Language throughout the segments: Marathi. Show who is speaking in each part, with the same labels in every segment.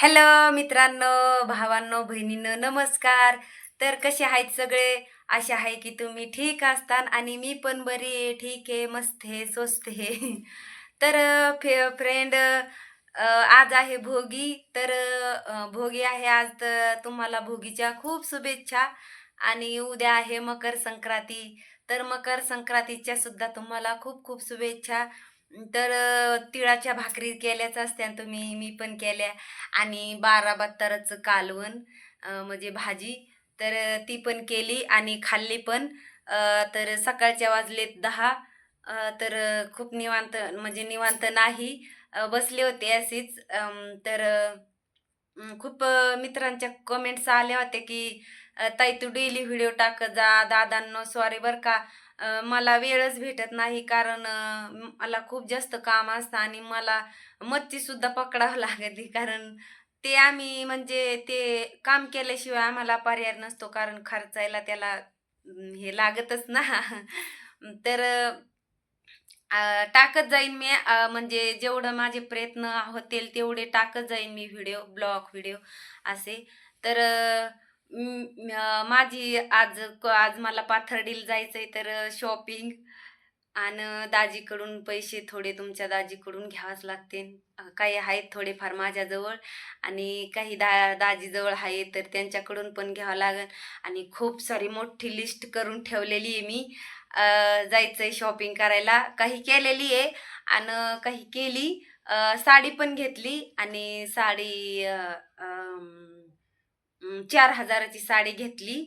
Speaker 1: हॅलो मित्रांनो भावांनो बहिणींनो नमस्कार. तर कसे आहेत सगळे? असे आहे की तुम्ही ठीक असतान आणि मी पण बरी आहे. ठीक आहे मस्त आहे स्वस्त आहे. तर फे फ्रेंड आज आहे भोगी. तर भोगी आहे आज तर तुम्हाला भोगीच्या खूप शुभेच्छा. आणि उद्या आहे मकर संक्रांती. तर मकर संक्रांतीच्या सुद्धा तुम्हाला खूप खूप शुभेच्छा. तर तिळाच्या भाकरी केल्याच असत्या तुम्ही मी पण केल्या. आणि बारा बत्ताराचं कालवण म्हणजे भाजी. तर ती पण केली आणि खाल्ली पण. तर सकाळच्या वाजलेत दहा. तर खूप निवांत म्हणजे निवांत नाही बसले होते असेच. तर खूप मित्रांच्या कमेंट्स आल्या होत्या की ताई तू डेली व्हिडिओ टाक जा दादांनो सॉरी बरं का. मला वेळच भेटत नाही कारण मला खूप जास्त काम असतं आणि मला मच्छीसुद्धा पकडावं लागते. कारण ते आम्ही म्हणजे ते काम केल्याशिवाय आम्हाला पर्याय नसतो कारण खर्चायला त्याला हे लागतच ना. तर टाकत जाईन मी म्हणजे जेवढं माझे प्रयत्न होतील तेवढे टाकत जाईन मी व्हिडिओ ब्लॉग व्हिडिओ असे. तर माझी आज क- आज मला पाथर्डीला जायचंय तर शॉपिंग आणि दाजीकडून पैसे थोडे तुमच्या दाजीकडून घ्यावंच लागते काही आहेत थोडेफार माझ्याजवळ आणि काही दा दाजीजवळ आहे तर त्यांच्याकडून पण घ्यावं लागेल. आणि खूप सारी मोठी लिस्ट करून ठेवलेली आहे मी. जायचं जायचंय शॉपिंग करायला. काही केलेली आहे आणि काही केली. साडी पण घेतली आणि साडी आ, आ, चार हजाराची साडी घेतली.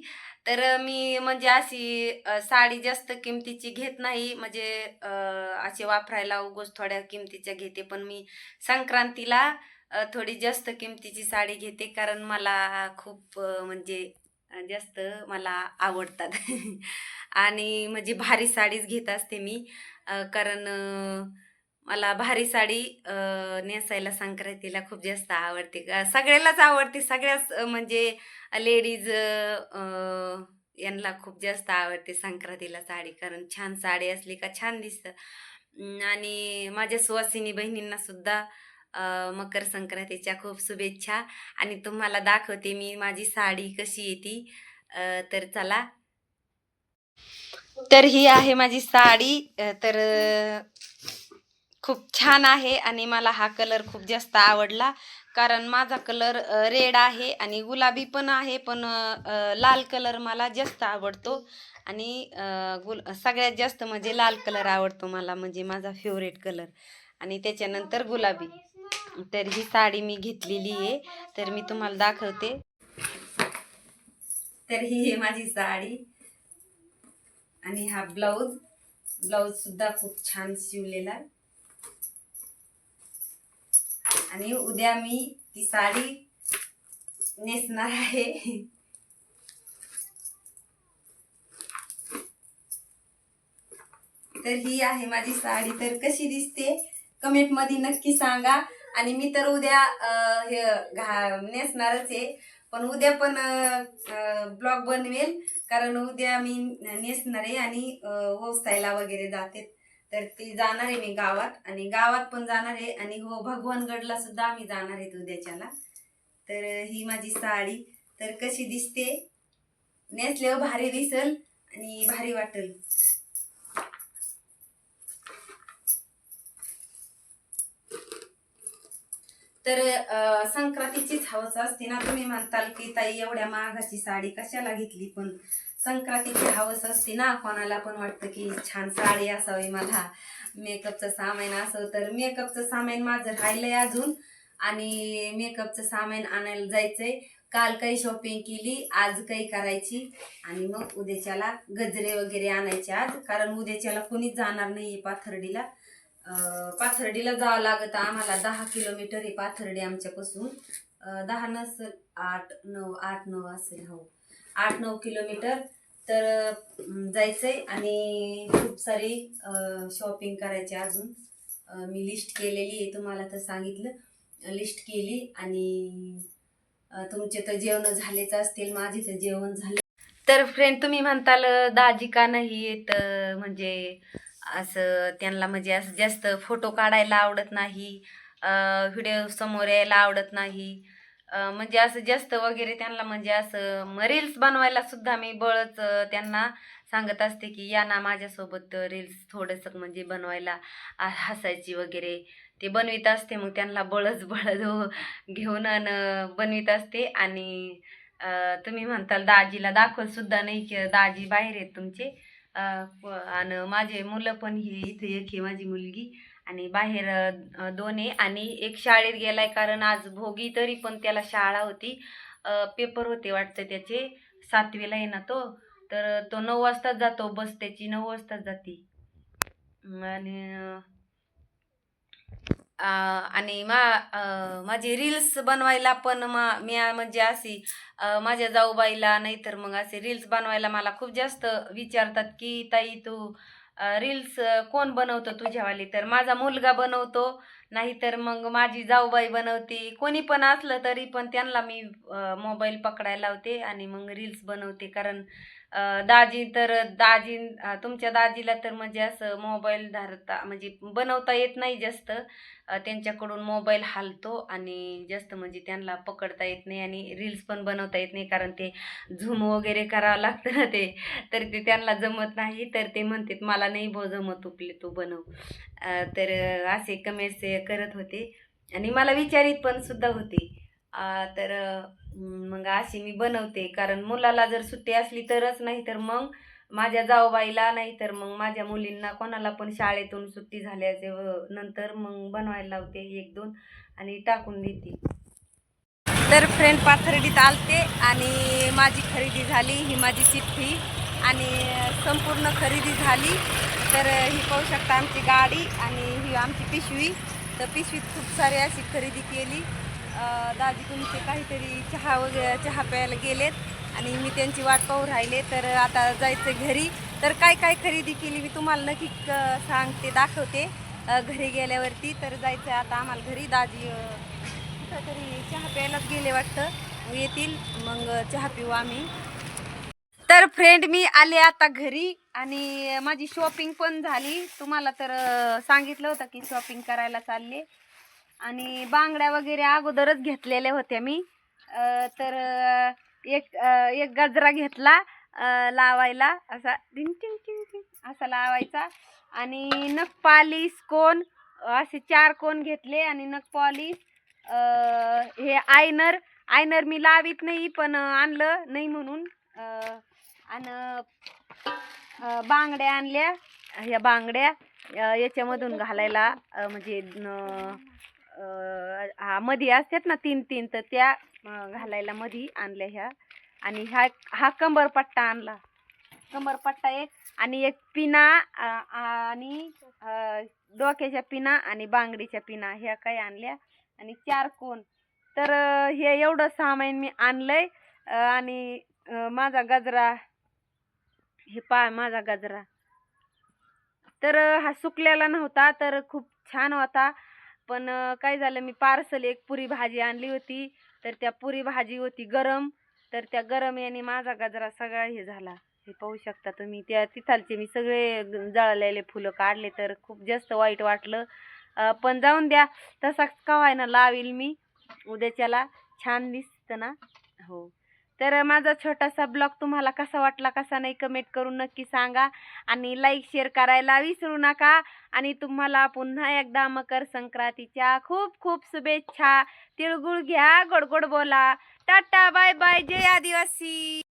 Speaker 1: तर मी म्हणजे अशी साडी जास्त किमतीची घेत नाही. म्हणजे असे वापरायला उगोच थोड्या किमतीच्या घेते. पण मी संक्रांतीला थोडी जास्त किमतीची साडी घेते. कारण मला खूप म्हणजे जास्त मला आवडतात. आणि म्हणजे भारी साडीच घेत असते मी. कारण मला भारी साडी नेसायला संक्रांतीला खूप जास्त आवडते. सगळ्यालाच आवडते. सगळ्याच म्हणजे लेडीज यांना खूप जास्त आवडते संक्रांतीला साडी. कारण छान साडी असली का छान दिसतं. आणि माझ्या सुवासिनी बहिणींना सुद्धा मकर संक्रांतीच्या खूप शुभेच्छा. आणि तुम्हाला दाखवते मी माझी साडी कशी येते तर चला. तर ही आहे माझी साडी. तर खूप छान आहे आणि मला हा कलर खूप जास्त आवडला. कारण माझा कलर रेड आहे आणि गुलाबी पण आहे पण लाल कलर मला जास्त आवडतो. आणि गुल सगळ्यात जास्त म्हणजे लाल कलर आवडतो मला म्हणजे माझा फेवरेट कलर. आणि त्याच्यानंतर गुलाबी. तर ही साडी मी घेतलेली आहे. तर मी तुम्हाला दाखवते. तर ही आहे माझी साडी. आणि हा ब्लाऊज ब्लाऊज सुद्धा खूप छान शिवलेला. आहे आणि उद्या मी ती साडी नेसणार आहे. तर ही आहे माझी साडी. तर कशी दिसते? कमेंटमध्ये नक्की सांगा. आणि मी तर उद्या हे घा नेसणारच आहे. पण उद्या पण ब्लॉग बनवेल. कारण उद्या मी नेसणार आहे आणि होसायला वगैरे जाते. तर ती जाणार आहे मी गावात आणि गावात पण जाणार आहे आणि हो भगवानगडला सुद्धा आम्ही जाणार आहेत उद्याच्याला. तर ही माझी साडी. तर कशी दिसते? नेसल्यावर भारी दिसल आणि भारी वाटेल. तर संक्रांतीचीच हवस असते ना तुम्ही म्हणताल की ताई एवढ्या महागाची साडी कशाला घेतली पण? संक्रांतीची हवस असते ना. कोणाला पण वाटतं की छान साडी असावी मला. मेकअपचं सामान असं तर मेकअपचं सामान माझं राहिलंय अजून. आणि मेकअपचं सामान आणायला जायचंय. काल काही शॉपिंग केली आज काही करायची. आणि मग उद्याच्याला गजरे वगैरे आणायचे आज. कारण उद्याच्याला कोणीच जाणार नाही पाथर्डीला. पाथर्डीला जावं लागत आम्हाला. दहा किलोमीटर आहे पाथर्डी आमच्यापासून. दहा नसेल आठ नऊ आठ नऊ असेल हो. आठ नऊ किलोमीटर तर जायचं जायचंय आणि खूप सारी शॉपिंग करायची अजून. मी लिस्ट केलेली आहे तुम्हाला तर सांगितलं. लिस्ट केली आणि तुमचे तर जेवण झालेच असतील माझे तर जेवण झाले. तर फ्रेंड तुम्ही म्हणताल दाजी का नाही येत म्हणजे असं त्यांना म्हणजे असं जास्त फोटो काढायला आवडत नाही व्हिडिओ समोर यायला आवडत नाही. म्हणजे असं जास्त वगैरे त्यांना म्हणजे असं रील्स बनवायला सुद्धा मी बळच त्यांना सांगत असते की या ना माझ्यासोबत रील्स थोडंसं म्हणजे बनवायला हसायची वगैरे. ते बनवित असते मग त्यांना बळच बळद हो, घेऊन अन बनवित असते. आणि तुम्ही म्हणताल दाजीला दाखवत सुद्धा नाही की दाजी बाहेर आहेत तुमचे. आणि माझे मुलं पण ही इथे एक हे माझी मुलगी. आणि बाहेर दोन्ही दोन आहे. आणि एक शाळेत गेलाय कारण आज भोगी तरी पण त्याला शाळा होती. पेपर होते वाटतं त्याचे. सातवीला आहे ना तो. तर तो नऊ वाजताच जातो बस त्याची नऊ वाजताच जाते. आणि आणि मा माझी रील्स बनवायला पण मा मी म्हणजे अशी माझ्या जाऊबाईला नाहीतर मग असे रील्स बनवायला मला खूप जास्त विचारतात की ताई तू रील्स कोण बनवतो तुझ्यावाली? तर माझा मुलगा बनवतो नाहीतर मग माझी जाऊबाई बनवते. कोणी पण असलं तरी पण त्यांना मी मोबाईल पकडायला लावते आणि मग रील्स बनवते. कारण दाजी तर दाजी तुमच्या दाजीला तर म्हणजे असं मोबाईल धरता म्हणजे बनवता येत नाही जास्त. त्यांच्याकडून मोबाईल हालतो आणि जास्त म्हणजे त्यांना पकडता येत नाही आणि रील्स पण बनवता येत नाही कारण ते झूम वगैरे करावं लागतं ना ते. तर ते त्यांना जमत नाही. तर ते म्हणतात मला नाही भो जमत उपले तू बनव. तर असे कमेंट्स करत होते. आणि मला विचारित पण सुद्धा होते. तर मग अशी मी बनवते. कारण मुलाला जर सुट्टी असली तरच नाही तर मग माझ्या जाऊबाईला नाही तर मग माझ्या मुलींना कोणाला पण शाळेतून सुट्टी झाल्याचे व- नंतर मग बनवायला लावते एक दोन आणि टाकून देते. तर फ्रेंड पाथर्डीत आलते आणि माझी खरेदी झाली ही माझी चिठ्ठी आणि संपूर्ण खरेदी झाली. तर ही पाहू शकता आमची गाडी आणि ही आमची पिशवी. तर पिशवीत खूप सारी अशी खरेदी केली. दादी तुमचे काहीतरी चहा वगैरे चहा प्यायला गेलेत आणि मी त्यांची वाट पाहू राहिले. तर आता जायचं घरी. तर काय काय खरेदी केली मी तुम्हाला नक्की क- सांगते दाखवते. घरी गेल्यावरती तर जायचं आता आम्हाला घरी. दाजी कुठं तरी चहा प्यायलाच गेले वाटतं. येतील मग चहा पिऊ आम्ही. तर फ्रेंड मी आले आता घरी आणि माझी शॉपिंग पण झाली. तुम्हाला तर सांगितलं होतं की शॉपिंग करायला चालले. आणि बांगड्या वगैरे अगोदरच घेतलेल्या होत्या मी. तर एक एक गजरा घेतला लावायला. असा टिंग टिंग टिंग टिंग असा लावायचा. आणि नख पालिश कोण असे चार कोण घेतले आणि नक पॉलिश. हे आयनर आयनर मी लावित नाही पण आणलं नाही म्हणून. आणि बांगड्या आणल्या. ह्या बांगड्या याच्यामधून घालायला म्हणजे न- हा मध्ये असतात ना तीन तीन तर त्या घालायला मध्ये आणल्या ह्या. आणि ह्या हा कंबरपट्टा आणला. कंबरपट्टा एक आणि एक पिना आणि डोक्याच्या पिना आणि बांगडीच्या पिना ह्या काही आणल्या. आणि चार कोण. तर हे एवढं सामान मी आणलंय. आणि माझा गजरा हे पा माझा गजरा. तर हा सुकलेला नव्हता तर खूप छान होता. पण काय झालं मी पार्सल एक पुरी भाजी आणली होती. तर त्या पुरी भाजी होती गरम. तर त्या गरम याने माझा गजरा सगळा हे झाला. हे पाहू शकता तुम्ही त्या तिथालचे मी सगळे जळालेले जळलेले फुलं काढले तर खूप जास्त वाईट वाटलं. पण जाऊन द्या तसाच कवाय ना लावील मी. उद्याच्याला छान दिसतं ना? हो. तर माझा छोटासा ब्लॉग तुम्हाला कसा वाटला कसा नाही कमेंट करून नक्की सांगा. आणि लाईक शेअर करायला विसरू नका. आणि तुम्हाला पुन्हा एकदा मकर संक्रांतीच्या खूप खूप शुभेच्छा. तिळगुळ घ्या गोडगोड बोला. टाटा बाय बाय जय आदिवासी.